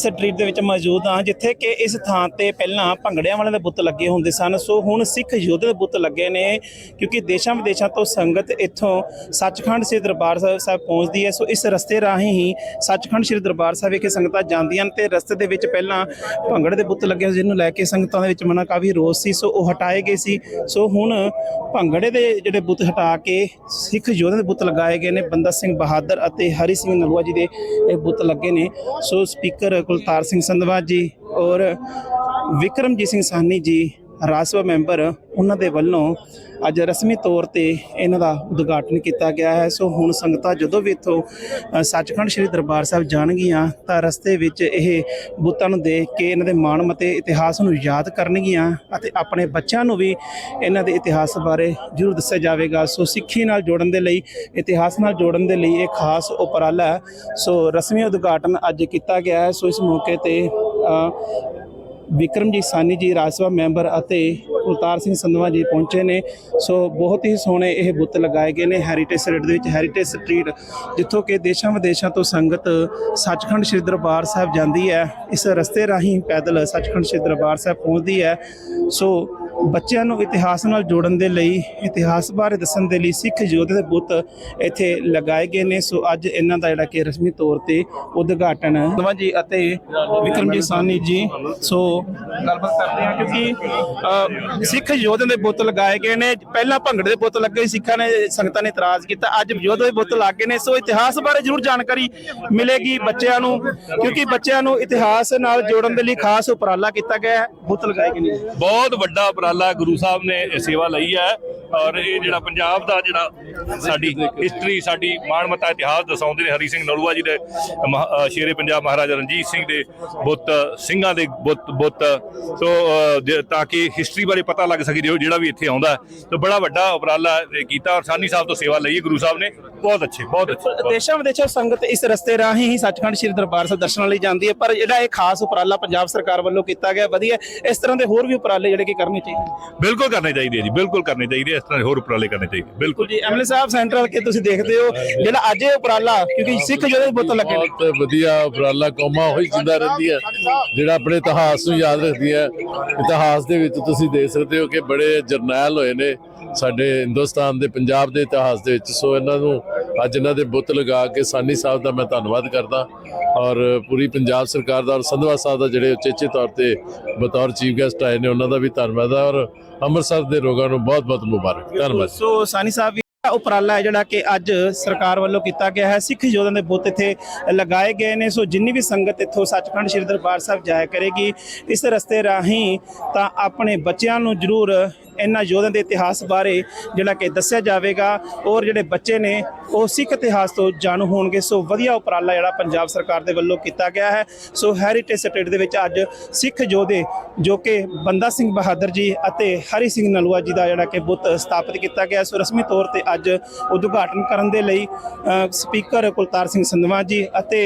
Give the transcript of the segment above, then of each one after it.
Street ਦੇ ਵਿੱਚ ਮੌਜੂਦ ਹਾਂ, ਜਿੱਥੇ ਕਿ ਇਸ ਥਾਂ ਤੇ ਪਹਿਲਾਂ ਭੰਗੜਿਆਂ ਵਾਲਿਆਂ ਦੇ ਬੁੱਤ ਲੱਗੇ ਹੁੰਦੇ ਸਨ। ਸੋ ਹੁਣ ਸਿੱਖ ਯੋਧੇ ਦੇ ਬੁੱਤ ਲੱਗੇ ਨੇ, ਕਿਉਂਕਿ ਦੇਸ਼ਾਂ ਵਿਦੇਸ਼ਾਂ ਤੋਂ ਸੰਗਤ ਇੱਥੋਂ ਸੱਚਖੰਡ ਸ੍ਰੀ ਦਰਬਾਰ ਸਾਹਿਬ ਸਾਹਿਬ ਪਹੁੰਚਦੀ ਹੈ। ਸੋ ਇਸ ਰਸਤੇ ਰਾਹੀਂ ਹੀ ਸੱਚਖੰਡ ਸ੍ਰੀ ਦਰਬਾਰ ਸਾਹਿਬ ਵਿਖੇ ਸੰਗਤਾਂ ਜਾਂਦੀਆਂ ਨੇ ਤੇ ਰਸਤੇ ਦੇ ਵਿੱਚ ਪਹਿਲਾਂ ਭੰਗੜੇ ਦੇ ਬੁੱਤ ਲੱਗੇ ਜਿਹਨੂੰ ਲੈ ਕੇ ਸੰਗਤਾਂ ਦੇ ਵਿੱਚ ਮਨਾ ਕਾਫੀ ਰੋਸ ਸੀ। ਸੋ ਉਹ ਹਟਾਏ ਗਏ ਸੀ। ਸੋ ਹੁਣ ਭੰਗੜੇ ਦੇ ਜਿਹੜੇ ਬੁੱਤ ਹਟਾ ਕੇ ਸਿੱਖ ਯੋਧੇ ਦੇ ਬੁੱਤ ਲਗਾਏ ਗਏ ਨੇ। ਬੰਦਾ ਸਿੰਘ ਬਹਾਦਰ ਅਤੇ ਹਰੀ ਸਿੰਘ ਨਲੂਆ ਜੀ ਦੇ ਇਹ ਬੁੱਤ ਲੱਗੇ ਨੇ। ਸੋ ਸਪੀਕਰ ਕੁਲਤਾਰ ਸਿੰਘ ਸੰਧਵਾ ਜੀ ਔਰ ਵਿਕਰਮਜੀਤ ਸਿੰਘ ਸਾਹਨੀ ਜੀ ਰਾਜ ਸਭਾ ਮੈਂਬਰ ਉਹਨਾਂ ਦੇ ਵੱਲੋਂ ਅੱਜ ਰਸਮੀ ਤੌਰ ਤੇ ਇਹਨਾਂ ਦਾ ਉਦਘਾਟਨ ਕੀਤਾ ਗਿਆ ਹੈ। ਸੋ ਹੁਣ ਸੰਗਤਾਂ ਜਦੋਂ ਵੀ ਇੱਥੋਂ ਸੱਚਖੰਡ ਸ੍ਰੀ ਦਰਬਾਰ ਸਾਹਿਬ ਜਾਣਗੀਆਂ, ਤਾਂ ਰਸਤੇ ਵਿੱਚ ਇਹ ਬੁੱਤਾਂ ਨੂੰ ਦੇਖ ਕੇ ਇਹਨਾਂ ਦੇ ਮਾਣ ਮਤੇ ਇਤਿਹਾਸ ਨੂੰ ਯਾਦ ਕਰਨਗੀਆਂ ਅਤੇ ਆਪਣੇ ਬੱਚਿਆਂ ਨੂੰ ਵੀ ਇਹਨਾਂ ਦੇ ਇਤਿਹਾਸ ਬਾਰੇ ਜ਼ਰੂਰ ਦੱਸਿਆ ਜਾਵੇਗਾ। ਸੋ ਸਿੱਖੀ ਨਾਲ ਜੋੜਨ ਦੇ ਲਈ, ਇਤਿਹਾਸ ਨਾਲ ਜੋੜਨ ਦੇ ਲਈ ਇਹ ਖਾਸ ਉਪਰਾਲਾ ਹੈ। ਸੋ ਰਸਮੀ ਉਦਘਾਟਨ ਅੱਜ ਕੀਤਾ ਗਿਆ ਹੈ। ਸੋ ਇਸ ਮੌਕੇ ਤੇ ਵਿਕਰਮਜੀਤ ਸਾਨੀ ਜੀ, ਰਾਜ ਸਭਾ ਮੈਂਬਰ ਅਤੇ ਕੁਲਤਾਰ ਸਿੰਘ ਸੰਧਵਾ ਜੀ ਪਹੁੰਚੇ ਨੇ। ਸੋ ਬਹੁਤ ਹੀ ਸੋਹਣੇ ਇਹ ਬੁੱਤ ਲਗਾਏ ਗਏ ਨੇ ਹੈਰੀਟੇਜ ਸਟਰੀਟ ਦੇ ਵਿੱਚ ਹੈਰੀਟੇਜ ਸਟਰੀਟ ਜਿੱਥੋਂ ਕਿ ਦੇਸ਼ਾਂ ਵਿਦੇਸ਼ਾਂ ਤੋਂ ਸੰਗਤ ਸੱਚਖੰਡ ਸ੍ਰੀ ਦਰਬਾਰ ਸਾਹਿਬ ਜਾਂਦੀ ਹੈ। ਇਸ ਰਸਤੇ ਰਾਹੀਂ ਪੈਦਲ ਸੱਚਖੰਡ ਸ੍ਰੀ ਦਰਬਾਰ ਸਾਹਿਬ ਪਹੁੰਚਦੀ ਹੈ। ਸੋ ਬੱਚਿਆਂ ਨੂੰ ਇਤਿਹਾਸ ਨਾਲ ਜੋੜਨ ਦੇ ਲਈ, ਇਤਿਹਾਸ ਬਾਰੇ ਦੱਸਣ ਦੇ ਲਈ ਸਿੱਖ ਯੋਧੇ ਦੇ ਬੁੱਤ ਇੱਥੇ ਲਗਾਏ ਗਏ ਨੇ। ਸੋ ਅੱਜ ਇਹਨਾਂ ਦਾ ਜਿਹੜਾ ਕਿ ਰਸਮੀ ਤੌਰ ਤੇ ਉਦਘਾਟਨ ਸੰਧਵਾ ਜੀ ਅਤੇ ਵਿਕਰਮਜੀਤ ਸਾਨੀ ਜੀ। ਸੋ ਗੱਲਬਾਤ ਕਰਦੇ ਹਾਂ ਕਿਉਂਕਿ ਸਿੱਖ ਯੋਧੇ ਦੇ ਬੁੱਤ ਲਗਾਏ ਗਏ ਨੇ। ਪਹਿਲਾਂ ਭੰਗੜੇ ਦੇ ਬੁੱਤ ਲੱਗੇ ਸਿੱਖਾਂ ਨੇ, ਸੰਗਤਾਂ ਨੇ ਇਤਰਾਜ਼ ਕੀਤਾ। ਅੱਜ ਯੋਧੇ ਦੇ ਬੁੱਤ ਲੱਗ ਗਏ ਨੇ। ਸੋ ਇਤਿਹਾਸ ਬਾਰੇ ਜ਼ਰੂਰ ਜਾਣਕਾਰੀ ਮਿਲੇਗੀ ਬੱਚਿਆਂ ਨੂੰ, ਕਿਉਂਕਿ ਬੱਚਿਆਂ ਨੂੰ ਇਤਿਹਾਸ ਨਾਲ ਜੋੜਨ ਦੇ ਲਈ ਖਾਸ ਉਪਰਾਲਾ ਕੀਤਾ ਗਿਆ ਹੈ। ਬੁੱਤ ਲਗਾਏ ਗਏ ਨੇ। ਬਹੁਤ ਵੱਡਾ ਉਪਰਾਲਾ ਗੁਰੂ ਸਾਹਿਬ ਨੇ ਇਹ ਸੇਵਾ ਲਈ ਹੈ। ਔਰ ਇਹ ਜਿਹੜਾ ਪੰਜਾਬ ਦਾ ਜਿਹੜਾ ਸਾਡੀ ਹਿਸਟਰੀ ਸਾਡੀ ਮਾਣਮੱਤਾ ਇਤਿਹਾਸ ਦਸਾਉਂਦੇ ਨੇ ਹਰੀ ਸਿੰਘ ਨਲੂਆ ਜੀ ਦੇ ਸ਼ੇਰੇ ਪੰਜਾਬ ਮਹਾਰਾਜਾ ਰਣਜੀਤ ਸਿੰਘ ਦੇ ਬੁੱਤ ਸਿੰਘਾਂ ਦੇ ਬੁੱਤ ਬੁੱਤ। ਸੋ ਤਾਂ ਕਿ ਹਿਸਟਰੀ ਬਾਰੇ ਪਤਾ ਲੱਗ ਸਕੇ ਜੋ ਜਿਹੜਾ ਵੀ ਇੱਥੇ ਆਉਂਦਾ ਤੇ ਬੜਾ ਵੱਡਾ ਉਪਰਾਲਾ ਕੀਤਾ ਔਰ ਸਾਨੀ ਸਾਹਿਬ ਤੋਂ ਸੇਵਾ ਲਈ ਗੁਰੂ ਸਾਹਿਬ ਨੇ। ਬਹੁਤ ਅੱਛੇ ਬਹੁਤ ਅੱਛੇ ਦੇਸ਼ਾਂ ਵਿਦੇਸ਼ਾਂ ਸੰਗਤ ਇਸ ਰਸਤੇ ਰਾਹੀਂ ਹੀ ਸੱਚਖੰਡ ਸ੍ਰੀ ਦਰਬਾਰ ਸਾਹਿਬ ਦਰਸ਼ਨਾਂ ਲਈ ਜਾਂਦੀ ਹੈ। ਪਰ ਜਿਹੜਾ ਇਹ ਖਾਸ ਉਪਰਾਲਾ ਪੰਜਾਬ ਸਰਕਾਰ ਵੱਲੋਂ ਕੀਤਾ ਗਿਆ ਵਧੀਆ ਇਸ ਤਰ੍ਹਾਂ ਦੇ ਹੋਰ ਵੀ ਉਪਰਾਲੇ ਜਿਹੜੇ ਕਿ ਕਰਨੇ ਚਾਹੀਦੇ ਬਿਲਕੁਲ ਕਰਨੇ ਚਾਹੀਦੇ ਜੀ ਬਿਲਕੁਲ ਕਰਨੇ ਚਾਹੀਦੇ ਇਸ ਤਰ੍ਹਾਂ ਦੇ ਹੋਰ ਉਪਰਾਲੇ ਕਰਨੇ ਚਾਹੀਦੇ। ਬਿਲਕੁਲ। ਜੀ ਐਮਐਲਏ ਸਾਹਿਬ ਸੈਂਟਰਲ ਕੇ ਤੁਸੀਂ ਦੇਖਦੇ ਹੋ ਜਿਹੜਾ ਅੱਜ ਇਹ ਉਪਰਾਲਾ ਕਿਉਂਕਿ ਸਿੱਖ ਜਿਹੜੇ ਬੁੱਤ ਲੱਗੇ ਨੇ ਬਹੁਤ ਵਧੀਆ ਉਪਰਾਲਾ ਕੌਮਾਂ ਹੋਈ ਜਿੰਦਾ ਰਹਿੰਦੀ ਹੈ ਜਿਹੜਾ ਆਪਣੇ ਇਤਿਹਾਸ ਨੂੰ ਯਾਦ ਰੱਖਦੀ ਹੈ। ਇਤਿਹਾਸ ਦੇ ਵਿੱਚ ਤੁਸੀਂ ਦੇਖ ਸਕਦੇ ਹੋ ਕਿ ਬੜੇ ਜਰਨੈਲ ਹੋਏ ਨੇ ਸਾਡੇ ਹਿੰਦੁਸਤਾਨ ਦੇ ਪੰਜਾਬ ਦੇ ਇਤਿਹਾਸ ਦੇ ਵਿੱਚ। ਸੋ ਇਹਨਾਂ ਨੂੰ ਅੱਜ ਇਹਨਾਂ ਦੇ ਬੁੱਤ ਲਗਾ ਕੇ ਸਾਨੀ ਸਾਹਿਬ ਦਾ ਮੈਂ ਧੰਨਵਾਦ ਕਰਦਾ ਔਰ ਪੂਰੀ ਪੰਜਾਬ ਸਰਕਾਰ ਦਾ ਔਰ ਸੰਧਵਾ ਸਾਹਿਬ ਦਾ ਜਿਹੜੇ ਉਚੇਚੇ ਤੌਰ ਤੇ ਬਤੌਰ ਚੀਫ ਗੈਸਟ ਆਏ ਨੇ ਉਹਨਾਂ ਦਾ ਵੀ ਧੰਨਵਾਦ ਹੈ ਔਰ ਅੰਮ੍ਰਿਤਸਰ ਦੇ ਲੋਕਾਂ ਨੂੰ ਬਹੁਤ ਬਹੁਤ ਮੁਬਾਰਕ। ਧੰਨਵਾਦ। ਸੋ ਸਾਨੀ ਸਾਹਿਬ ਉਪਰਾਲਾ ਹੈ ਜਿਹੜਾ ਕਿ ਅੱਜ ਸਰਕਾਰ ਵੱਲੋਂ ਕੀਤਾ ਗਿਆ ਹੈ ਸਿੱਖ ਯੋਧਿਆਂ ਦੇ ਬੁੱਤ ਇੱਥੇ ਲਗਾਏ ਗਏ ਨੇ। ਸੋ ਜਿੰਨੀ ਵੀ ਸੰਗਤ ਇੱਥੋਂ ਸੱਚਖੰਡ ਸ੍ਰੀ ਦਰਬਾਰ ਸਾਹਿਬ ਜਾਇਆ ਕਰੇਗੀ ਇਸ ਰਸਤੇ ਰਾਹੀਂ ਤਾਂ ਆਪਣੇ ਬੱਚਿਆਂ ਨੂੰ ਜ਼ਰੂਰ ਇਹਨਾਂ ਯੋਧਿਆਂ ਦੇ ਇਤਿਹਾਸ ਬਾਰੇ ਜਿਹੜਾ ਕਿ ਦੱਸਿਆ ਜਾਵੇਗਾ ਔਰ ਜਿਹੜੇ ਬੱਚੇ ਨੇ ਉਹ ਸਿੱਖ ਇਤਿਹਾਸ ਤੋਂ ਜਾਣੂ ਹੋਣਗੇ। ਸੋ ਵਧੀਆ ਉਪਰਾਲਾ ਜਿਹੜਾ ਪੰਜਾਬ ਸਰਕਾਰ ਦੇ ਵੱਲੋਂ ਕੀਤਾ ਗਿਆ ਹੈ। ਸੋ ਹੈਰੀਟੇਜ ਸਟੇਟ ਦੇ ਵਿੱਚ ਅੱਜ ਸਿੱਖ ਯੋਧੇ ਜੋ ਕਿ ਬੰਦਾ ਸਿੰਘ ਬਹਾਦਰ ਜੀ ਅਤੇ ਹਰੀ ਸਿੰਘ ਨਲੂਆ ਜੀ ਦਾ ਜਿਹੜਾ ਕਿ ਬੁੱਤ ਸਥਾਪਿਤ ਕੀਤਾ ਗਿਆ। ਸੋ ਰਸਮੀ ਤੌਰ ਤੇ ਅੱਜ ਉਦਘਾਟਨ ਕਰਨ ਦੇ ਲਈ ਸਪੀਕਰ ਕੁਲਤਾਰ ਸਿੰਘ ਸੰਧਵਾ ਜੀ ਅਤੇ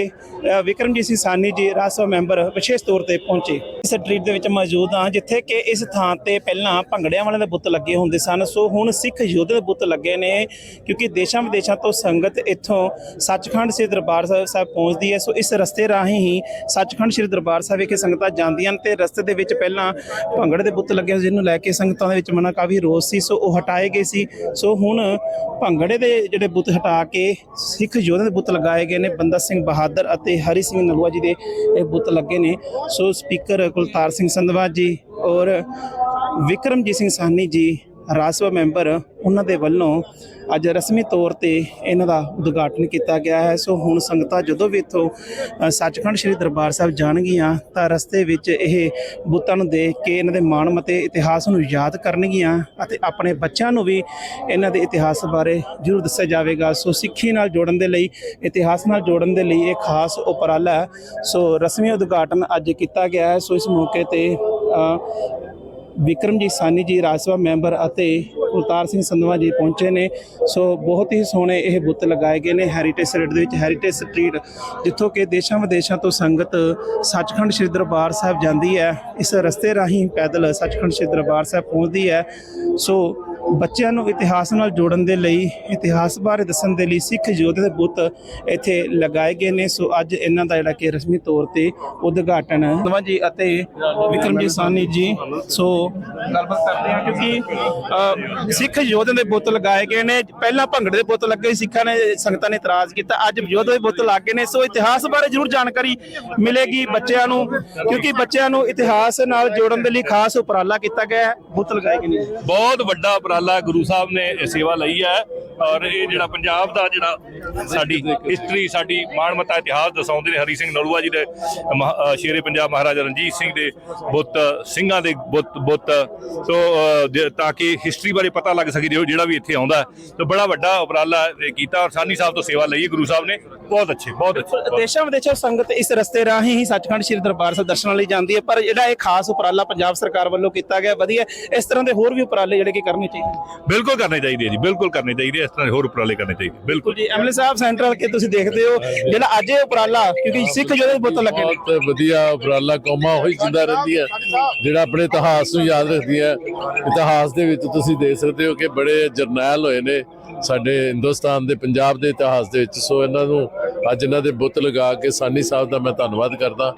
ਵਿਕਰਮਜੀਤ ਸਿੰਘ ਸਾਨੀ ਜੀ, ਰਾਜ ਸਭਾ ਮੈਂਬਰ ਵਿਸ਼ੇਸ਼ ਤੌਰ ਤੇ ਪਹੁੰਚੇ। ਇਸ ਸਟਰੀਟ ਦੇ ਵਿੱਚ ਮੌਜੂਦ ਹਾਂ, ਜਿੱਥੇ ਕਿ ਇਸ ਥਾਂ ਤੇ ਪਹਿਲਾਂ ਭੰਗੜਿਆਂ ਵਾਲੇ ਦੇ ਬੁੱਤ ਲੱਗੇ ਹੁੰਦੇ ਸਨ। ਸੋ ਹੁਣ ਸਿੱਖ ਯੋਧੇ ਦੇ ਬੁੱਤ ਲੱਗੇ ਨੇ ਕਿਉਂਕਿ ਦੇਸ਼ਾਂ ਵਿਦੇਸ਼ਾਂ ਤੋਂ ਸੰਗਤ ਇੱਥੋਂ ਸੱਚਖੰਡ ਸ੍ਰੀ ਦਰਬਾਰ ਸਾਹਿਬ ਸਾਹਿਬ ਪਹੁੰਚਦੀ ਹੈ। ਸੋ ਇਸ ਰਸਤੇ ਰਾਹੀਂ ਹੀ ਸੱਚਖੰਡ ਸ੍ਰੀ ਦਰਬਾਰ ਸਾਹਿਬ ਵਿਖੇ ਸੰਗਤਾਂ ਜਾਂਦੀਆਂ ਨੇ ਤੇ ਰਸਤੇ ਦੇ ਵਿੱਚ ਪਹਿਲਾਂ ਭੰਗੜੇ ਦੇ ਬੁੱਤ ਲੱਗੇ ਜਿਹਨੂੰ ਲੈ ਕੇ ਸੰਗਤਾਂ ਦੇ ਵਿੱਚ ਮਨਾ ਕਾਫੀ ਰੋਸ ਸੀ। ਸੋ ਉਹ ਹਟਾਏ ਗਏ ਸੀ। ਸੋ ਹੁਣ ਭੰਗੜੇ ਦੇ ਜਿਹੜੇ ਬੁੱਤ ਹਟਾ ਕੇ ਸਿੱਖ ਯੋਧਿਆਂ ਦੇ ਬੁੱਤ ਲਗਾਏ ਗਏ ਨੇ। ਬੰਦਾ ਸਿੰਘ ਬਹਾਦਰ ਅਤੇ ਹਰੀ ਸਿੰਘ ਨਲੂਆ ਜੀ ਦੇ ਇਹ ਬੁੱਤ ਲੱਗੇ ਨੇ। ਸੋ ਸਪੀਕਰ ਕੁਲਤਾਰ ਸਿੰਘ ਸੰਧਵਾ ਜੀ ਔਰ ਵਿਕਰਮਜੀਤ ਸਿੰਘ ਸਾਹਨੀ ਜੀ ਰਾਜ ਸਭਾ ਮੈਂਬਰ, ਉਹਨਾਂ ਦੇ ਵੱਲੋਂ ਅੱਜ ਰਸਮੀ ਤੌਰ ਤੇ ਇਹਨਾਂ ਦਾ ਉਦਘਾਟਨ ਕੀਤਾ ਗਿਆ ਹੈ। ਸੋ ਹੁਣ ਸੰਗਤਾਂ ਜਦੋਂ ਵੀ ਇੱਥੋਂ ਸੱਚਖੰਡ ਸ੍ਰੀ ਦਰਬਾਰ ਸਾਹਿਬ ਜਾਣਗੀਆਂ, ਤਾਂ ਰਸਤੇ ਵਿੱਚ ਇਹ ਬੁੱਤਾਂ ਨੂੰ ਦੇਖ ਕੇ ਇਹਨਾਂ ਦੇ ਮਾਣ ਅਤੇ ਇਤਿਹਾਸ ਨੂੰ ਯਾਦ ਕਰਨਗੀਆਂ ਅਤੇ ਆਪਣੇ ਬੱਚਿਆਂ ਨੂੰ ਵੀ ਇਹਨਾਂ ਦੇ ਇਤਿਹਾਸ ਬਾਰੇ ਜ਼ਰੂਰ ਦੱਸਿਆ ਜਾਵੇਗਾ। ਸੋ ਸਿੱਖੀ ਨਾਲ ਜੋੜਨ ਦੇ ਲਈ, ਇਤਿਹਾਸ ਨਾਲ ਜੋੜਨ ਦੇ ਲਈ ਇਹ ਖਾਸ ਉਪਰਾਲਾ ਹੈ। ਸੋ ਰਸਮੀ ਉਦਘਾਟਨ ਅੱਜ ਕੀਤਾ ਗਿਆ ਹੈ। ਸੋ ਇਸ ਮੌਕੇ ਤੇ ਵਿਕਰਮਜੀਤ ਸਾਨੀ ਜੀ, ਰਾਜ ਸਭਾ ਮੈਂਬਰ ਅਤੇ ਕੁਲਤਾਰ ਸਿੰਘ ਸੰਧਵਾ ਜੀ ਪਹੁੰਚੇ ਨੇ। ਸੋ ਬਹੁਤ ਹੀ ਸੋਹਣੇ ਇਹ ਬੁੱਤ ਲਗਾਏ ਗਏ ਨੇ ਹੈਰੀਟੇਜ ਸਟਰੀਟ ਦੇ ਵਿੱਚ। ਹੈਰੀਟੇਜ ਸਟਰੀਟ ਜਿੱਥੋਂ ਕਿ ਦੇਸ਼ਾਂ ਵਿਦੇਸ਼ਾਂ ਤੋਂ ਸੰਗਤ ਸੱਚਖੰਡ ਸ੍ਰੀ ਦਰਬਾਰ ਸਾਹਿਬ ਜਾਂਦੀ ਹੈ। ਇਸ ਰਸਤੇ ਰਾਹੀਂ ਪੈਦਲ ਸੱਚਖੰਡ ਸ੍ਰੀ ਦਰਬਾਰ ਸਾਹਿਬ ਪਹੁੰਚਦੀ ਹੈ। ਸੋ ਬੱਚਿਆਂ ਨੂੰ ਇਤਿਹਾਸ ਨਾਲ ਜੋੜਨ ਦੇ ਲਈ ਇਤਿਹਾਸ ਬਾਰੇ ਦੱਸਣ ਦੇ ਲਈ ਸਿੱਖ ਯੋਧੇ ਦੇ ਬੁੱਤ ਇੱਥੇ ਲਗਾਏ ਗਏ ਨੇ। ਸੋ ਅੱਜ ਇਹਨਾਂ ਦਾ ਜਿਹੜਾ ਕਿ ਰਸਮੀ ਤੌਰ ਤੇ ਉਦਘਾਟਨ ਨਵਾਂ ਜੀ ਅਤੇ ਵਿਕਰਮਜੀਤ ਸਾਨੀ ਜੀ। ਸੋ ਗੱਲਬਾਤ ਕਰਦੇ ਹਾਂ ਕਿਉਂਕਿ ਸਿੱਖ ਯੋਧੇ ਦੇ ਬੁੱਤ ਲਗਾਏ ਗਏ ਨੇ। ਪਹਿਲਾਂ ਭੰਗੜੇ ਦੇ ਬੁੱਤ ਲੱਗੇ ਸੀ, ਸਿੱਖਾਂ ਨੇ ਸੰਗਤਾਂ ਨੇ ਇਤਰਾਜ਼ ਕੀਤਾ। ਅੱਜ ਯੋਧੇ ਦੇ ਬੁੱਤ ਲੱਗੇ ਨੇ। ਸੋ ਇਤਿਹਾਸ ਬਾਰੇ ਜ਼ਰੂਰ ਜਾਣਕਾਰੀ ਮਿਲੇਗੀ ਬੱਚਿਆਂ ਨੂੰ ਕਿਉਂਕਿ ਬੱਚਿਆਂ ਨੂੰ ਇਤਿਹਾਸ ਨਾਲ ਜੋੜਨ ਦੇ ਲਈ ਖਾਸ ਉਪਰਾਲਾ ਕੀਤਾ ਗਿਆ ਹੈ। ਬੁੱਤ ਲਗਾਏ ਗਏ ਨੇ। ਬਹੁਤ ਵੱਡਾ ਉਪਰਾਲਾ ਗੁਰੂ ਸਾਹਿਬ ਨੇ ਇਹ ਸੇਵਾ ਲਈ ਹੈ। ਔਰ ਇਹ ਜਿਹੜਾ ਪੰਜਾਬ ਦਾ ਜਿਹੜਾ ਸਾਡੀ ਹਿਸਟਰੀ ਸਾਡੀ ਮਾਣਮੱਤਾ ਇਤਿਹਾਸ ਦਸਾਉਂਦੇ ਨੇ ਹਰੀ ਸਿੰਘ ਨਲੂਆ ਜੀ ਦੇ ਸ਼ੇਰੇ ਪੰਜਾਬ ਮਹਾਰਾਜਾ ਰਣਜੀਤ ਸਿੰਘ ਦੇ ਬੁੱਤ ਸਿੰਘਾਂ ਦੇ ਬੁੱਤ ਬੁੱਤ। ਸੋ ਤਾਂ ਕਿ ਹਿਸਟਰੀ ਬਾਰੇ ਪਤਾ ਲੱਗ ਸਕੇ ਜਿਹੜਾ ਵੀ ਇੱਥੇ ਆਉਂਦਾ। ਤੇ ਬੜਾ ਵੱਡਾ ਉਪਰਾਲਾ ਕੀਤਾ ਔਰ ਸਾਨੀ ਸਾਹਿਬ ਤੋਂ ਸੇਵਾ ਲਈ ਗੁਰੂ ਸਾਹਿਬ ਨੇ। ਬਹੁਤ ਅੱਛੇ ਬਹੁਤ ਅੱਛੇ। ਦੇਸ਼ਾਂ ਵਿਦੇਸ਼ਾਂ ਸੰਗਤ ਇਸ ਰਸਤੇ ਰਾਹੀਂ ਹੀ ਸੱਚਖੰਡ ਸ੍ਰੀ ਦਰਬਾਰ ਸਾਹਿਬ ਦਰਸ਼ਨਾਂ ਲਈ ਜਾਂਦੀ ਹੈ। ਪਰ ਜਿਹੜਾ ਇਹ ਖਾਸ ਉਪਰਾਲਾ ਪੰਜਾਬ ਸਰਕਾਰ ਵੱਲੋਂ ਕੀਤਾ ਗਿਆ ਵਧੀਆ। ਇਸ ਤਰ੍ਹਾਂ ਦੇ ਹੋਰ ਵੀ ਉਪਰਾਲੇ ਜਿਹੜੇ ਕਿ ਕਰਨੇ ਚਾਹੀਦੇ ਬਿਲਕੁਲ ਕਰਨੇ ਚਾਹੀਦੇ ਜੀ ਬਿਲਕੁਲ ਕਰਨੇ ਚਾਹੀਦੇ ਇਸ ਤਰ੍ਹਾਂ ਦੇ ਹੋਰ ਉਪਰਾਲੇ ਕਰਨੇ ਚਾਹੀਦੇ। ਬਿਲਕੁਲ। ਜੀ ਐਮਐਲਏ ਸਾਹਿਬ ਸੈਂਟਰਲ ਕੇ ਤੁਸੀਂ ਦੇਖਦੇ ਹੋ ਜਿਹੜਾ ਅੱਜ ਇਹ ਉਪਰਾਲਾ ਕਿਉਂਕਿ ਸਿੱਖ ਦੇ ਬੁੱਤ ਲੱਗੇ ਨੇ ਬਹੁਤ ਵਧੀਆ ਉਪਰਾਲਾ ਕੌਮਾਂ ਹੋਈ ਜਿੰਦਾ ਰਹਿੰਦੀਆਂ ਜਿਹੜਾ ਆਪਣੇ ਇਤਿਹਾਸ ਨੂੰ ਯਾਦ ਰੱਖਦੀਆਂ ਇਤਿਹਾਸ ਦੇ ਵਿੱਚ ਤੁਸੀਂ ਦੇਖ ਸਕਦੇ ਹੋ ਕਿ ਬੜੇ ਜਰਨੈਲ ਹੋਏ ਨੇ ਸਾਡੇ ਹਿੰਦੁਸਤਾਨ ਦੇ ਪੰਜਾਬ ਦੇ ਇਤਿਹਾਸ ਦੇ ਵਿੱਚ। ਸੋ ਇਹਨਾਂ ਨੂੰ ਅੱਜ ਇਹਨਾਂ ਦੇ ਬੁੱਤ ਲਗਾ ਕੇ ਸਾਨੀ ਸਾਹਿਬ ਦਾ ਮੈਂ ਧੰਨਵਾਦ ਕਰਦਾ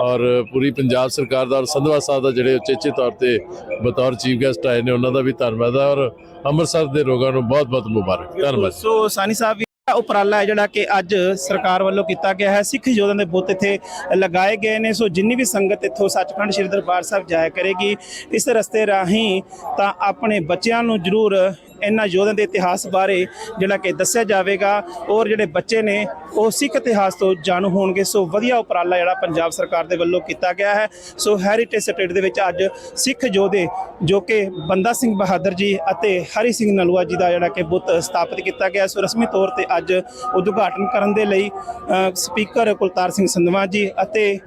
ਔਰ ਪੂਰੀ ਪੰਜਾਬ ਸਰਕਾਰ ਦਾ ਔਰ ਸੰਧਵਾ ਸਾਹਿਬ ਦਾ ਜਿਹੜੇ ਉਚੇਚੇ ਤੌਰ ਤੇ ਬਤੌਰ ਚੀਫ ਗੈਸਟ ਆਏ ਨੇ, ਉਹਨਾਂ ਦਾ ਵੀ ਧੰਨਵਾਦ ਹੈ ਔਰ ਅੰਮ੍ਰਿਤਸਰ ਦੇ ਲੋਕਾਂ ਨੂੰ ਬਹੁਤ ਬਹੁਤ ਮੁਬਾਰਕ। ਧੰਨਵਾਦ। ਸੋ ਸਾਨੀ ਸਾਹਿਬ ਉਪਰਾਲਾ ਹੈ ਜਿਹੜਾ ਕਿ ਅੱਜ ਸਰਕਾਰ ਵੱਲੋਂ ਕੀਤਾ ਗਿਆ ਹੈ, ਸਿੱਖ ਯੋਧਿਆਂ ਦੇ ਬੁੱਤ ਇੱਥੇ ਲਗਾਏ ਗਏ ਨੇ। ਸੋ ਜਿੰਨੀ ਵੀ ਸੰਗਤ ਇੱਥੋਂ ਸੱਚਖੰਡ ਸ੍ਰੀ ਦਰਬਾਰ ਸਾਹਿਬ ਜਾਇਆ ਕਰੇਗੀ, ਇਸ ਰਸਤੇ ਰਾਹੀਂ ਤਾਂ ਆਪਣੇ ਬੱਚਿਆਂ ਨੂੰ ਜ਼ਰੂਰ ਇਹਨਾਂ ਯੋਧਿਆਂ ਦੇ ਇਤਿਹਾਸ ਬਾਰੇ ਜਿਹੜਾ ਕਿ ਦੱਸਿਆ ਜਾਵੇਗਾ ਔਰ ਜਿਹੜੇ ਬੱਚੇ ਨੇ ਉਹ ਸਿੱਖ ਇਤਿਹਾਸ ਤੋਂ ਜਾਣੂ ਹੋਣਗੇ। ਸੋ ਵਧੀਆ ਉਪਰਾਲਾ ਜਿਹੜਾ ਪੰਜਾਬ ਸਰਕਾਰ ਦੇ ਵੱਲੋਂ ਕੀਤਾ ਗਿਆ ਹੈ। ਸੋ ਹੈਰੀਟੇਜ ਸਟੇਟ ਦੇ ਵਿੱਚ ਅੱਜ ਸਿੱਖ ਯੋਧੇ ਜੋ ਕਿ ਬੰਦਾ ਸਿੰਘ ਬਹਾਦਰ ਜੀ ਅਤੇ ਹਰੀ ਸਿੰਘ ਨਲੂਆ ਜੀ ਦਾ ਜਿਹੜਾ ਕਿ ਬੁੱਤ ਸਥਾਪਿਤ ਕੀਤਾ ਗਿਆ। ਸੋ ਰਸਮੀ ਤੌਰ ਤੇ ਅੱਜ ਉਦਘਾਟਨ ਕਰਨ ਦੇ ਲਈ ਸਪੀਕਰ ਕੁਲਤਾਰ ਸਿੰਘ ਸੰਧਵਾ ਜੀ ਅਤੇ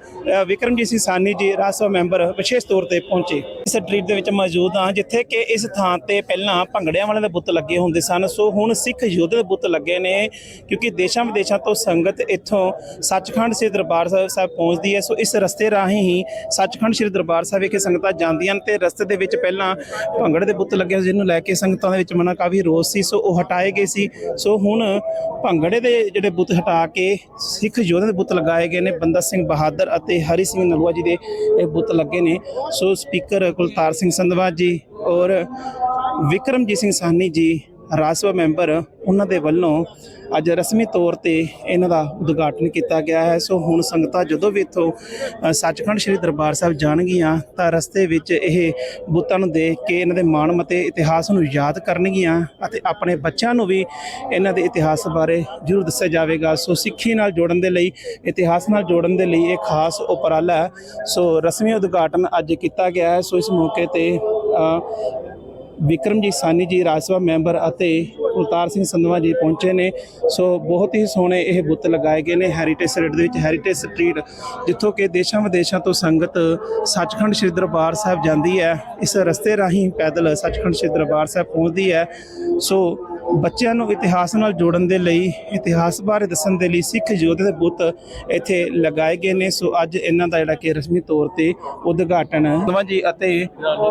ਵਿਕਰਮਜੀਤ ਸਿੰਘ ਸਾਨੀ ਜੀ, ਰਾਜ ਸਭਾ ਮੈਂਬਰ ਵਿਸ਼ੇਸ਼ ਤੌਰ ਤੇ ਪਹੁੰਚੇ। ਇਸ ਸਟਰੀਟ ਦੇ ਵਿੱਚ ਮੌਜੂਦ ਹਾਂ, ਜਿੱਥੇ ਕਿ ਇਸ ਥਾਂ ਤੇ ਪਹਿਲਾਂ ਭੰਗੜਿਆਂ ਵਾਲੇ ਦੇ ਬੁੱਤ ਲੱਗੇ ਹੁੰਦੇ ਸਨ। ਸੋ ਹੁਣ ਸਿੱਖ ਯੋਧੇ ਦੇ ਬੁੱਤ ਲੱਗੇ ਨੇ ਕਿਉਂਕਿ ਦੇਸ਼ਾਂ ਵਿਦੇਸ਼ਾਂ ਤੋਂ ਸੰਗਤ ਇੱਥੋਂ ਸੱਚਖੰਡ ਸ੍ਰੀ ਦਰਬਾਰ ਸਾਹਿਬ ਸਾਹਿਬ ਪਹੁੰਚਦੀ ਹੈ। ਸੋ ਇਸ ਰਸਤੇ ਰਾਹੀਂ ਹੀ ਸੱਚਖੰਡ ਸ੍ਰੀ ਦਰਬਾਰ ਸਾਹਿਬ ਵਿਖੇ ਸੰਗਤਾਂ ਜਾਂਦੀਆਂ ਨੇ ਤੇ ਰਸਤੇ ਦੇ ਵਿੱਚ ਪਹਿਲਾਂ ਭੰਗੜੇ ਦੇ ਬੁੱਤ ਲੱਗੇ ਜਿਹਨੂੰ ਲੈ ਕੇ ਸੰਗਤਾਂ ਦੇ ਵਿੱਚ ਮਨਾ ਕਾਫੀ ਰੋਸ ਸੀ। ਸੋ ਉਹ ਹਟਾਏ ਗਏ ਸੀ। ਸੋ ਹੁਣ ਭੰਗੜੇ ਦੇ ਜਿਹੜੇ ਬੁੱਤ ਹਟਾ ਕੇ ਸਿੱਖ ਯੋਧਿਆਂ ਦੇ ਬੁੱਤ ਲਗਾਏ ਗਏ ਨੇ, ਬੰਦਾ ਸਿੰਘ ਬਹਾਦਰ ਅਤੇ ਹਰੀ ਸਿੰਘ ਨਲੂਆ ਜੀ ਦੇ ਇਹ ਬੁੱਤ ਲੱਗੇ ਨੇ। ਸੋ ਸਪੀਕਰ ਕੁਲਤਾਰ ਸਿੰਘ ਸੰਧਵਾ ਜੀ ਔਰ ਵਿਕਰਮਜੀਤ ਸਿੰਘ ਸਾਹਨੀ ਜੀ, ਰਾਜ ਸਭਾ ਮੈਂਬਰ, ਉਹਨਾਂ ਦੇ ਵੱਲੋਂ ਅੱਜ ਰਸਮੀ ਤੌਰ ਤੇ ਇਹਨਾਂ ਦਾ ਉਦਘਾਟਨ ਕੀਤਾ ਗਿਆ ਹੈ। ਸੋ ਹੁਣ ਸੰਗਤਾਂ ਜਦੋਂ ਵੀ ਇੱਥੋਂ ਸੱਚਖੰਡ ਸ੍ਰੀ ਦਰਬਾਰ ਸਾਹਿਬ ਜਾਣਗੀਆਂ, ਤਾਂ ਰਸਤੇ ਵਿੱਚ ਇਹ ਬੁੱਤਾਂ ਨੂੰ ਦੇਖ ਕੇ ਇਹਨਾਂ ਦੇ ਮਾਣ ਮਤੇ ਇਤਿਹਾਸ ਨੂੰ ਯਾਦ ਕਰਨਗੀਆਂ ਅਤੇ ਆਪਣੇ ਬੱਚਿਆਂ ਨੂੰ ਵੀ ਇਹਨਾਂ ਦੇ ਇਤਿਹਾਸ ਬਾਰੇ ਜ਼ਰੂਰ ਦੱਸਿਆ ਜਾਵੇਗਾ। ਸੋ ਸਿੱਖੀ ਨਾਲ ਜੋੜਨ ਦੇ ਲਈ, ਇਤਿਹਾਸ ਨਾਲ ਜੋੜਨ ਦੇ ਲਈ ਇਹ ਖਾਸ ਉਪਰਾਲਾ ਹੈ। ਸੋ ਰਸਮੀ ਉਦਘਾਟਨ ਅੱਜ ਕੀਤਾ ਗਿਆ ਹੈ। ਸੋ ਇਸ ਮੌਕੇ ਤੇ ਵਿਕਰਮਜੀਤ ਸਾਨੀ ਜੀ ਰਾਜ ਸਭਾ ਮੈਂਬਰ ਅਤੇ ਕੁਲਤਾਰ ਸਿੰਘ ਸੰਧਵਾ ਜੀ ਪਹੁੰਚੇ ਨੇ। ਸੋ ਬਹੁਤ ਹੀ ਸੋਹਣੇ ਇਹ ਬੁੱਤ ਲਗਾਏ ਗਏ ਨੇ ਹੈਰੀਟੇਜ ਸਟਰੀਟ ਦੇ ਵਿੱਚ ਹੈਰੀਟੇਜ ਸਟਰੀਟ ਜਿੱਥੋਂ ਕਿ ਦੇਸ਼ਾਂ ਵਿਦੇਸ਼ਾਂ ਤੋਂ ਸੰਗਤ ਸੱਚਖੰਡ ਸ੍ਰੀ ਦਰਬਾਰ ਸਾਹਿਬ ਜਾਂਦੀ ਹੈ। ਇਸ ਰਸਤੇ ਰਾਹੀਂ ਪੈਦਲ ਸੱਚਖੰਡ ਸ੍ਰੀ ਦਰਬਾਰ ਸਾਹਿਬ ਪਹੁੰਚਦੀ ਹੈ। ਸੋ ਬੱਚਿਆਂ ਨੂੰ ਇਤਿਹਾਸ ਨਾਲ ਜੋੜਨ ਦੇ ਲਈ, ਇਤਿਹਾਸ ਬਾਰੇ ਦੱਸਣ ਦੇ ਲਈ ਸਿੱਖ ਯੋਧੇ ਦੇ ਬੁੱਤ ਇੱਥੇ ਲਗਾਏ ਗਏ ਨੇ। ਸੋ ਅੱਜ ਇਹਨਾਂ ਦਾ ਜਿਹੜਾ ਕਿ ਰਸਮੀ ਤੌਰ ਤੇ ਉਦਘਾਟਨ ਸੰਧਵਾ ਜੀ ਅਤੇ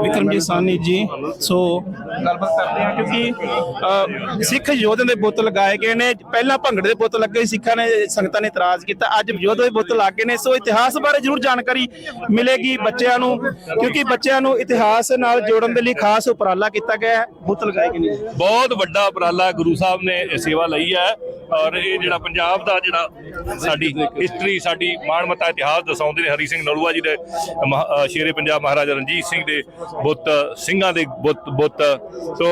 ਵਿਕਰਮਜੀਤ ਸਾਨੀ ਜੀ। ਸੋ ਗੱਲਬਾਤ ਕਰਦੇ ਹਾਂ ਕਿਉਂਕਿ ਸਿੱਖ ਯੋਧਿਆਂ ਦੇ ਬੁੱਤ ਲਗਾਏ ਗਏ ਨੇ। ਪਹਿਲਾਂ ਭੰਗੜੇ ਦੇ ਬੁੱਤ ਲੱਗੇ ਸਿੱਖਾਂ ਨੇ ਸੰਗਤਾਂ ਨੇ ਇਤਰਾਜ਼ ਕੀਤਾ। ਅੱਜ ਯੋਧੇ ਦੇ ਬੁੱਤ ਲੱਗ ਗਏ ਨੇ। ਸੋ ਇਤਿਹਾਸ ਬਾਰੇ ਜ਼ਰੂਰ ਜਾਣਕਾਰੀ ਮਿਲੇਗੀ ਬੱਚਿਆਂ ਨੂੰ ਕਿਉਂਕਿ ਬੱਚਿਆਂ ਨੂੰ ਇਤਿਹਾਸ ਨਾਲ ਜੋੜਨ ਦੇ ਲਈ ਖਾਸ ਉਪਰਾਲਾ ਕੀਤਾ ਗਿਆ ਹੈ। ਬੁੱਤ ਲਗਾਏ ਗਏ ਨੇ। ਬਹੁਤ ਵੱਡਾ ਉਪਰਾਲਾ ਗੁਰੂ ਸਾਹਿਬ ਨੇ ਇਹ ਸੇਵਾ ਲਈ ਹੈ। ਔਰ ਇਹ ਜਿਹੜਾ ਪੰਜਾਬ ਦਾ ਜਿਹੜਾ ਸਾਡੀ ਹਿਸਟਰੀ ਸਾਡੀ ਮਾਣਮੱਤਾ ਇਤਿਹਾਸ ਦਸਾਉਂਦੇ ਨੇ ਹਰੀ ਸਿੰਘ ਨਲੂਆ ਜੀ ਦੇ ਸ਼ੇਰੇ ਪੰਜਾਬ ਮਹਾਰਾਜਾ ਰਣਜੀਤ ਸਿੰਘ ਦੇ ਬੁੱਤ ਸਿੰਘਾਂ ਦੇ ਬੁੱਤ ਬੁੱਤ। ਸੋ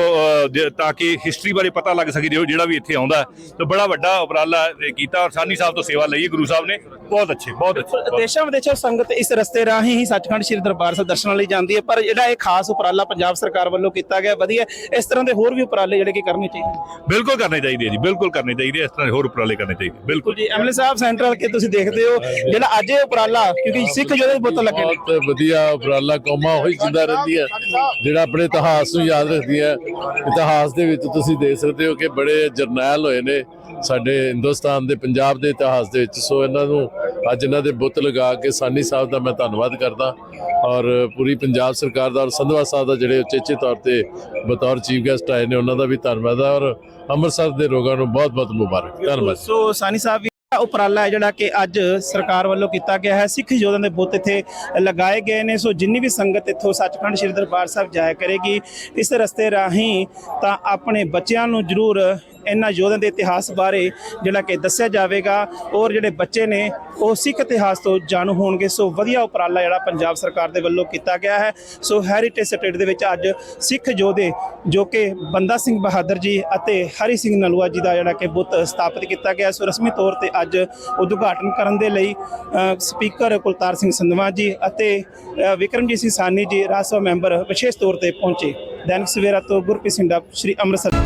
ਤਾਂ ਕਿ ਹਿਸਟਰੀ ਬਾਰੇ ਪਤਾ ਲੱਗ ਸਕੇ ਜਿਹੜਾ ਵੀ ਇੱਥੇ ਆਉਂਦਾ। ਤੇ ਬੜਾ ਵੱਡਾ ਉਪਰਾਲਾ ਕੀਤਾ ਔਰ ਸਾਨੀ ਸਾਹਿਬ ਤੋਂ ਸੇਵਾ ਲਈ ਗੁਰੂ ਸਾਹਿਬ ਨੇ। ਬਹੁਤ ਅੱਛੇ ਬਹੁਤ ਅੱਛੇ। ਦੇਸ਼ਾਂ ਵਿਦੇਸ਼ਾਂ ਸੰਗਤ ਇਸ ਰਸਤੇ ਰਾਹੀਂ ਹੀ ਸੱਚਖੰਡ ਸ੍ਰੀ ਦਰਬਾਰ ਸਾਹਿਬ ਦਰਸ਼ਨਾਂ ਲਈ ਜਾਂਦੀ ਹੈ। ਪਰ ਜਿਹੜਾ ਇਹ ਖਾਸ ਉਪਰਾਲਾ ਪੰਜਾਬ ਸਰਕਾਰ ਵੱਲੋਂ ਕੀਤਾ ਗਿਆ ਵਧੀਆ। ਇਸ ਤਰ੍ਹਾਂ ਦੇ ਹੋਰ ਵੀ ਉਪਰਾਲੇ ਜਿਹੜੇ ਕਿ ਕਰਨੇ ਚਾਹੀਦੇ ਬਿਲਕੁਲ ਕਰਨੇ ਚਾਹੀਦੇ ਜੀ ਬਿਲਕੁਲ ਕਰਨੇ ਚਾਹੀਦੇ ਤਰ੍ਹਾਂ ਦੇ ਹੋਰ ਉਪਰਾਲੇ ਕਰਨੇ ਚਾਹੀਦੇ ਬਿਲਕੁਲ। ਜੀ ਐਮਐਲਏ ਸਾਹਿਬ ਸੈਂਟਰਲ ਕੇ ਤੁਸੀਂ ਦੇਖਦੇ ਹੋ ਜਿਹੜਾ ਅੱਜ ਇਹ ਉਪਰਾਲਾ ਕਿਉਂਕਿ ਸਿੱਖ ਦੇ ਬੁੱਤ ਲੱਗੇ ਨੇ ਬਹੁਤ ਵਧੀਆ ਉਪਰਾਲਾ ਕੌਮਾਂ ਹੋਈ ਜਿੰਦਾ ਰਹਿੰਦੀਆਂ ਜਿਹੜਾ ਆਪਣੇ ਇਤਿਹਾਸ ਨੂੰ ਯਾਦ ਰੱਖਦੀਆਂ। ਇਤਿਹਾਸ ਦੇ ਵਿੱਚ ਤੁਸੀਂ ਦੇਖ ਸਕਦੇ ਹੋ ਕਿ ਬੜੇ ਜਰਨੈਲ ਹੋਏ ਨੇ ਸਾਡੇ ਹਿੰਦੁਸਤਾਨ ਦੇ ਪੰਜਾਬ ਦੇ ਇਤਿਹਾਸ ਦੇ ਵਿੱਚ। ਸੋ ਇਹਨਾਂ ਨੂੰ ਅੱਜ ਇਹਨਾਂ ਦੇ ਬੁੱਤ ਲਗਾ ਕੇ ਸਾਨੀ ਸਾਹਿਬ ਦਾ ਮੈਂ ਧੰਨਵਾਦ ਕਰਦਾ ਔਰ ਪੂਰੀ ਪੰਜਾਬ ਸਰਕਾਰ ਦਾ ਔਰ ਸੰਧਵਾ ਸਾਹਿਬ ਦਾ ਜਿਹੜੇ ਉਚੇਚੇ ਤੌਰ ਤੇ ਬਤੌਰ ਚੀਫ ਗੈਸਟ ਆਏ ਨੇ, ਉਹਨਾਂ ਦਾ ਵੀ ਧੰਨਵਾਦ ਹੈ ਔਰ ਅੰਮ੍ਰਿਤਸਰ ਦੇ ਲੋਕਾਂ ਨੂੰ ਬਹੁਤ ਬਹੁਤ ਮੁਬਾਰਕ। ਧੰਨਵਾਦ ਸੋ ਸਾਨੀ ਸਾਹਿਬ ਵੀ ਉਪਰਾਲਾ ਹੈ ਜਿਹੜਾ ਕਿ ਅੱਜ ਸਰਕਾਰ ਵੱਲੋਂ ਕੀਤਾ ਗਿਆ ਹੈ, ਸਿੱਖ ਯੋਧਿਆਂ ਦੇ ਬੁੱਤ ਇੱਥੇ ਲਗਾਏ ਗਏ ਨੇ। ਸੋ ਜਿੰਨੀ ਵੀ ਸੰਗਤ ਇੱਥੋਂ ਸੱਚਖੰਡ ਸ੍ਰੀ ਦਰਬਾਰ ਸਾਹਿਬ ਜਾਇਆ ਕਰੇਗੀ, ਇਸ ਰਸਤੇ ਰਾਹੀਂ ਤਾਂ ਆਪਣੇ ਬੱਚਿਆਂ ਨੂੰ ਜ਼ਰੂਰ ਇਹਨਾਂ ਯੋਧਿਆਂ ਦੇ ਇਤਿਹਾਸ ਬਾਰੇ ਜਿਹੜਾ ਕਿ ਦੱਸਿਆ ਜਾਵੇਗਾ ਔਰ ਜਿਹੜੇ ਬੱਚੇ ਨੇ ਉਹ ਸਿੱਖ ਇਤਿਹਾਸ ਤੋਂ ਜਾਣੂ ਹੋਣਗੇ। ਸੋ ਵਧੀਆ ਉਪਰਾਲਾ ਜਿਹੜਾ ਪੰਜਾਬ ਸਰਕਾਰ ਦੇ ਵੱਲੋਂ ਕੀਤਾ ਗਿਆ ਹੈ। ਸੋ ਹੈਰੀਟੇਜ ਸਟੇਟ ਦੇ ਵਿੱਚ ਅੱਜ ਸਿੱਖ ਯੋਧੇ ਜੋ ਕਿ ਬੰਦਾ ਸਿੰਘ ਬਹਾਦਰ ਜੀ ਅਤੇ ਹਰੀ ਸਿੰਘ ਨਲੂਆ ਜੀ ਦਾ ਜਿਹੜਾ ਕਿ ਬੁੱਤ ਸਥਾਪਿਤ ਕੀਤਾ ਗਿਆ। ਸੋ ਰਸਮੀ ਤੌਰ ਤੇ ਅੱਜ ਉਦਘਾਟਨ ਕਰਨ ਦੇ ਲਈ ਸਪੀਕਰ ਕੁਲਤਾਰ ਸਿੰਘ ਸੰਧਵਾ ਜੀ ਅਤੇ ਵਿਕਰਮਜੀਤ ਸਿੰਘ ਸਾਨੀ ਜੀ ਰਾਜ ਸਭਾ ਮੈਂਬਰ ਵਿਸ਼ੇਸ਼ ਤੌਰ ਤੇ ਪਹੁੰਚੇ। ਦੈਨਿਕ ਸਵੇਰਾ ਤੋਂ ਗੁਰਪ੍ਰੀਤ ਸਿੰਘ ਦਾ ਸ਼੍ਰੀ ਅੰਮ੍ਰਿਤਸਰ।